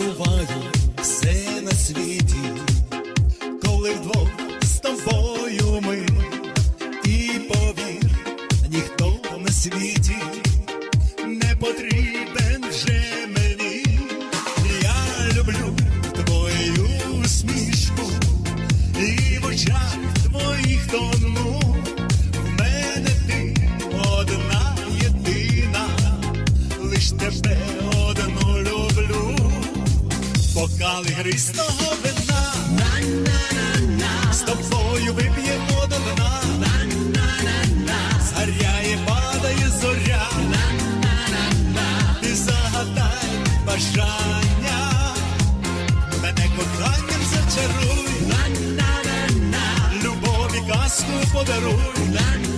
забуваю все на світі, коли вдвох з тобою ми, і повір, ніхто на світі не потрібен вже мені. Я люблю твою усмішку, і в очах твоїх тону. В мене ти одна єдина, лиш тебе люблю, бокали гристого вина, з тобою вип'ємо до дна, згаряє, падає зоря, ти загадай бажання, мене коханням зачаруй, любові казку подаруй.